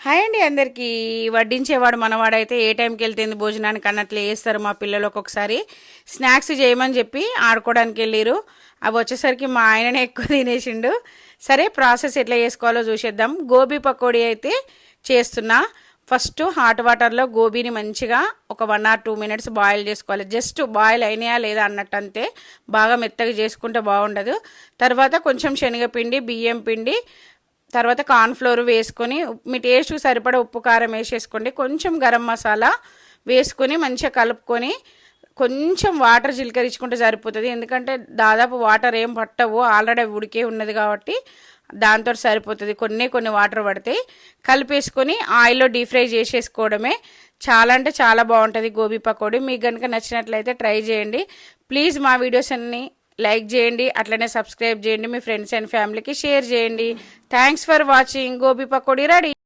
Hi అండి అందరికీ. వడ్డించేవాడు మనవాడైతే ఏ టైంకి వెళ్తుంది భోజనానికి అన్నట్లు వేస్తారు మా పిల్లలు ఒక్కొక్కసారి. స్నాక్స్ చేయమని చెప్పి ఆడుకోవడానికి వెళ్ళిరు. అవి వచ్చేసరికి మా ఆయననే ఎక్కువ తినేసిండు. సరే ప్రాసెస్ ఎట్లా చేసుకోవాలో చూసేద్దాం. గోబీ పకోడీ అయితే చేస్తున్నా. ఫస్ట్ హాట్ వాటర్లో గోబీని మంచిగా ఒక one or two minutes boil చేసుకోవాలి. జస్ట్ బాయిల్ అయినాయా లేదా అన్నట్టు అంతే. బాగా మెత్తగా చేసుకుంటే బాగుండదు. తర్వాత కొంచెం శనగపిండి బియ్యం పిండి తర్వాత కార్న్ఫ్లోర్ వేసుకొని మీ టేస్ట్కి సరిపడా ఉప్పు కారం వేసేసుకోండి. కొంచెం గరం మసాలా వేసుకొని మంచిగా కలుపుకొని కొంచెం వాటర్ చిలకరించుకుంటే సరిపోతుంది. ఎందుకంటే దాదాపు వాటర్ ఏం పట్టవు. ఆల్రెడీ ఉడికే ఉన్నది కాబట్టి దాంతో సరిపోతుంది. కొన్ని కొన్ని వాటర్ పడతాయి కలిపేసుకొని ఆయిల్లో డీప్ ఫ్రై చేసేసుకోవడమే చాలా అంటే చాలా బాగుంటుంది గోబీ పకోడీ. మీకు కనుక నచ్చినట్లయితే ట్రై చేయండి. ప్లీజ్ మా వీడియోస్ అన్ని లైక్ చేయండి అట్లనే సబ్స్క్రైబ్ చేయండి మీ ఫ్రెండ్స్ అండ్ ఫ్యామిలీకి షేర్ చేయండి. Thanks for watching gobi pakoda ready